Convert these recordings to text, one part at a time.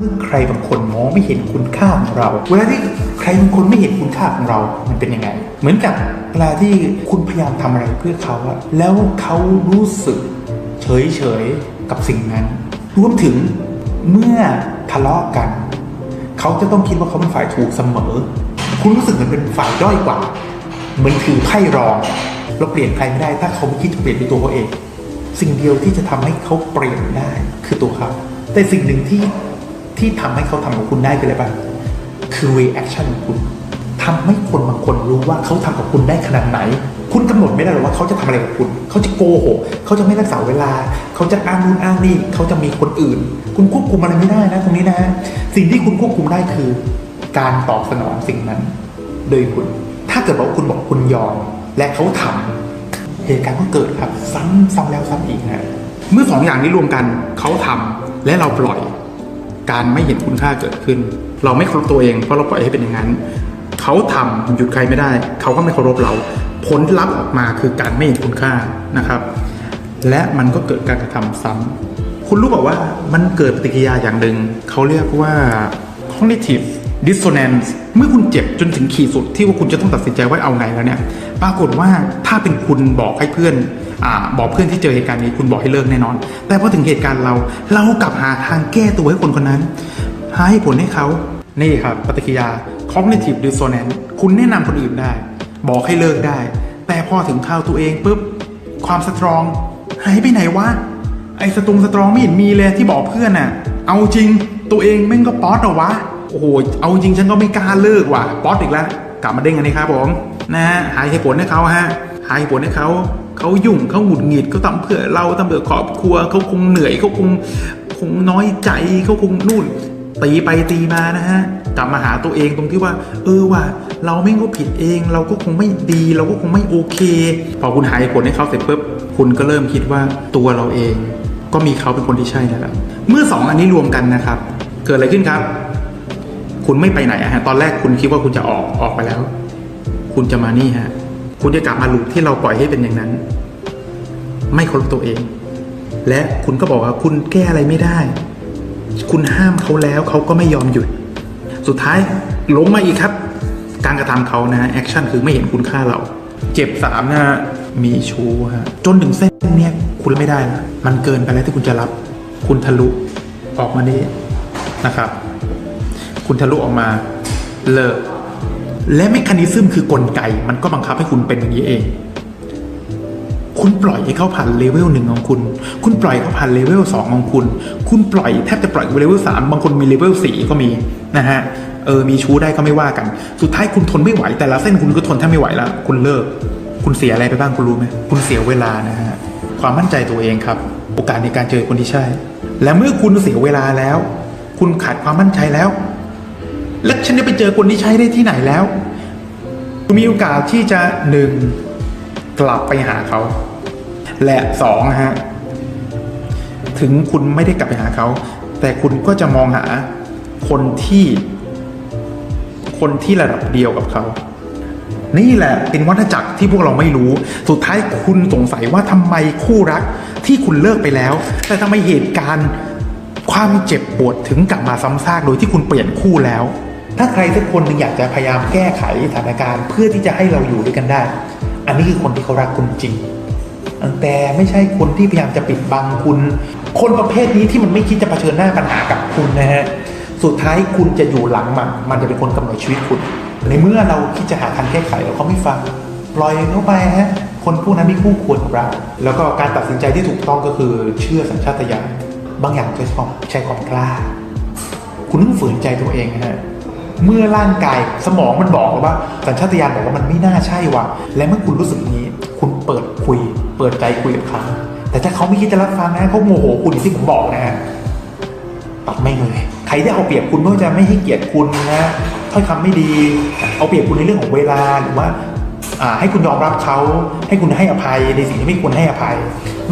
เมื่อใครบางคนมองไม่เห็นคุณค่าของเรา เวลาที่ใครบางคนไม่เห็นคุณค่าของเรา มันเป็นยังไง เหมือนกับเวลาที่คุณพยายามทำอะไรเพื่อเขาอะแล้วเขารู้สึกเฉยเฉยกับสิ่งนั้น รวมถึงเมื่อทะเลาะกัน เขาจะต้องคิดว่าเขาเป็นฝ่ายถูกเสมอ คุณรู้สึกเหมือนเป็นฝ่ายด้อยกว่า เหมือนถือไพ่รอง เราเปลี่ยนใครไม่ได้ ถ้าเขาไม่คิดจะเปลี่ยนเป็นตัวเขาเอง สิ่งเดียวที่จะทำให้เขาเปลี่ยนได้คือตัวเขา แต่สิ่งหนึ่งที่ ที่ทำให้เขาทำกับคุณได้คืออะไรบ้างคือ reaction ของคุณทำให้คนบางคนรู้ว่าเขาทำกับคุณได้ขนาดไหน คุณกำหนดไม่ได้หรอกว่าเขาจะทำอะไรกับคุณ เขาจะโกหกเขาจะไม่รักษาเวลา เขาจะอ้างนู่นอ้างนี่เขาจะมีคนอื่น คุณควบคุมอะไรไม่ได้นะตรงนี้นะ สิ่งที่คุณควบคุมได้คือ การตอบสนองสิ่งนั้น โดยคุณ ถ้าเกิดว่าคุณบอกคุณยอม และเขาทำเหตุการณ์ก็เกิดครับ ซ้ำซ้ำแล้วซ้ำอีกนะเมื่อสองอย่างนี้รวมกันเขาทำและเราปล่อย การไม่เห็นคุณค่าเกิดขึ้น เราไม่เคารพตัวเองเพราะเราปล่อยให้เป็นอย่างนั้นเขาทำหยุดใครไม่ได้ เขาก็ไม่เคารพเรา ผลลัพธ์ออกมาคือการไม่เห็นคุณค่านะครับ และมันก็เกิดการกระทำซ้ำคุณรู้บอกว่ามันเกิดปฏิกิริยาอย่างหนึ่งเขาเรียกว่า cognitive dissonance เมื่อคุณเจ็บจนถึงขีดสุดที่ว่าคุณจะต้องตัดสินใจว่าเอาไงแล้วเนี่ย ปรากฏว่าถ้าเป็นคุณบอกให้เพื่อน อบอกเพื่อนที่เจอเหตุการณ์นี้คุณบอกให้เลิกแน่นอน แต่พอถึงเหตุการณ์เราเรากลับหาทางแก้ตัวให้คนคนนั้นหาให้ผลให้เขานี่ครับปฏิกิริยา cognitive dissonance คุณแนะนำคนอื่นได้ บอกให้เลิกได้ แต่พอถึงคราวตัวเองปุ๊บความสตรองหายไปไหนวะไอ้สตรงสตรองไม่เห็นมีเลยที่บอกเพื่อนน่ะ เอาจริงตัวเองแม่งก็ป๊อตเหรอวะโอ้โหเอาจริงฉันก็ไม่กล้าเลิกว่ะป๊อตอีกแล้วกลับมาเด้งกันนี่ครับผมนะฮะหาเหตุผลให้เขาฮะหาเหตุผลให้เขา เขายุ่งเขาหงุดหงิดเขาทำเพื่อเราทำเพื่อครอบครัวเขาคงเหนื่อยเขาคงคงน้อยใจเขาคงนู่นตีไปตีมานะฮะกลับมาหาตัวเองตรงที่ว่า เออว่ะเราไม่ก็ผิดเอง เราก็คงไม่ดี เราก็คงไม่โอเค พอคุณหาเหตุผลให้เขาเสร็จปุ๊บคุณก็เริ่มคิดว่าตัวเราเอง ก็มีเขาเป็นคนที่ใช่นะครับเมื่อสองอันนี้รวมกันนะครับ เกิดอะไรขึ้นครับ คุณไม่ไปไหนอะฮะตอนแรกคุณคิดว่าคุณจะออกออกไปแล้ว คุณจะมานี่ฮะ คุณจะกลับมาลูปที่เราปล่อยให้เป็นอย่างนั้น ไม่เคารพตัวเอง และคุณก็บอกว่าคุณแก้อะไรไม่ได้ คุณห้ามเขาแล้วเขาก็ไม่ยอมหยุด สุดท้ายลงมาอีกครับ การกระทำเขานะแอคชั่นคือไม่เห็นคุณค่าเรา เจ็บสามนะฮะมีชู้ฮะจนถึงเส้นเนี้ยคุณไม่ได้นะมันเกินไปแล้วที่คุณจะรับ คุณทะลุออกมานี่นะครับ คุณทะลุออกมาเลิก และเมคานิซึมคือกลไก มันก็บังคับให้คุณเป็นอย่างนี้เอง คุณปล่อยให้เขาผ่านเลเวลหนึ่งของคุณ คุณปล่อยเขาผ่านเลเวลสองของคุณ คุณปล่อยแทบจะปล่อยไปเลเวลสามบางคนมีเลเวลสี่ก็มีนะฮะ เออ มีชู้ได้ก็ไม่ว่ากัน สุดท้ายคุณทนไม่ไหว แต่ละเส้นคุณก็ทนแทบไม่ไหวแล้ว คุณเลิก คุณเสียอะไรไปบ้างคุณรู้ไหม คุณเสียเวลานะฮะ ความมั่นใจตัวเองครับ โอกาสในการเจอคนที่ใช่ และเมื่อคุณเสียเวลาแล้ว คุณขาดความมั่นใจแล้ว แล้วฉันจะไปเจอคนที่ใช่ได้ที่ไหนแล้วคุณมีโอกาสที่จะหนึ่งกลับไปหาเขา และสองฮะถึงคุณไม่ได้กลับไปหาเขา แต่คุณก็จะมองหาคนที่ คนที่ระดับเดียวกับเขา นี่แหละเป็นวัฏจักรที่พวกเราไม่รู้ สุดท้ายคุณสงสัยว่าทำไมคู่รักที่คุณเลิกไปแล้ว แต่ทำไมเหตุการณ์ความเจ็บปวดถึงกลับมาซ้ำซากโดยที่คุณเปลี่ยนคู่แล้ว ถ้าใครสักคนหนึ่งอยากจะพยายามแก้ไขสถานการณ์ เพื่อที่จะให้เราอยู่ด้วยกันได้ อันนี้คือคนที่เขารักคุณจริง แต่ไม่ใช่คนที่พยายามจะปิดบังคุณ คนประเภทนี้ที่มันไม่คิดจะเผชิญหน้าปัญหากับคุณนะฮะ สุดท้ายคุณจะอยู่หลังมัน มันจะเป็นคนกำหนดชีวิตคุณ ในเมื่อเราคิดจะหาทางแก้ไขเราเขาไม่ฟังปล่อยเขาไปฮะ คนพวกนั้นไม่คู่ควรกับเรา แล้วก็การตัดสินใจที่ถูกต้องก็คือเชื่อสัญชาตญาณ บางอย่างใช้ความใช้ความกล้า คุณต้องฝืนใจตัวเองนะฮะ เมื่อร่างกายสมองมันบอกว่า สัญชาตญาณบอกว่ามันไม่น่าใช่ว่ะ และเมื่อคุณรู้สึกนี้ คุณเปิดคุย เปิดใจคุยกับเขาแต่ถ้าเขาไม่คิดจะรับฟังนะเขาโมโหคุณอย่างที่ผมบอกนะฮะตัดไม่เลยใครที่เอาเปรียบคุณไม่ว่าจะไม่ให้เกียรติคุณนะถ้อยคำไม่ดี เอาเปรียบคุณในเรื่องของเวลาหรือว่าอ่าให้คุณยอมรับเขาให้คุณให้อภัยในสิ่งที่ไม่ควรให้อภัย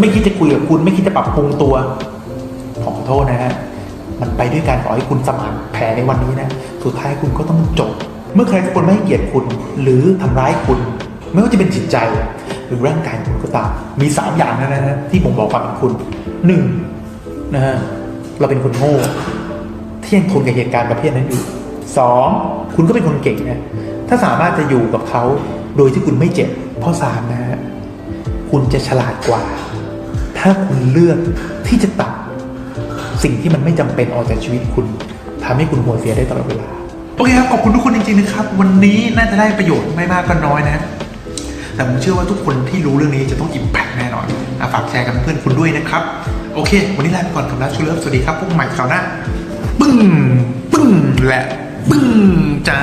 ไม่คิดจะคุยกับคุณ ไม่คิดจะปรับปรุงตัวขอโทษนะฮะ มันไปด้วยการขอให้คุณสมานแผลในวันนี้นะ สุดท้ายคุณก็ต้องจบ เมื่อใครสักคนไม่ให้เกียรติคุณ หรือทำร้ายคุณ ไม่ว่าจะเป็นจิตใจ หรือร่างกายคุณก็ตาม มีสามอย่างนะนะที่ผมบอกความเป็นคุณหนึ่งนะฮะเราเป็นคนโง่ที่ยังทนกับเหตุการณ์ประเภทนั้นอยู่สองคุณก็เป็นคนเก่งนะ ถ้าสามารถจะอยู่กับเขาโดยที่คุณไม่เจ็บข้อสามนะฮะคุณจะฉลาดกว่า ถ้าคุณเลือกที่จะตัด สิ่งที่มันไม่จำเป็นออกจากชีวิตคุณทำให้คุณหัวเสียได้ตลอดเวลาโอเคครับขอบคุณทุกคนจริงๆนะครับ วันนี้น่าจะได้ประโยชน์ไม่มากก็น้อยนะแต่ผมเชื่อว่าทุกคนที่รู้เรื่องนี้จะต้องอิมแพคแน่นอนฝากแชร์กับเพื่อนคุณด้วยนะครับ โอเค วันนี้ลาไปก่อนกับรักชูเลิฟสวัสดีครับพบกันใหม่คราวหน้าปึ้งปึ้งและปึ้งจ้า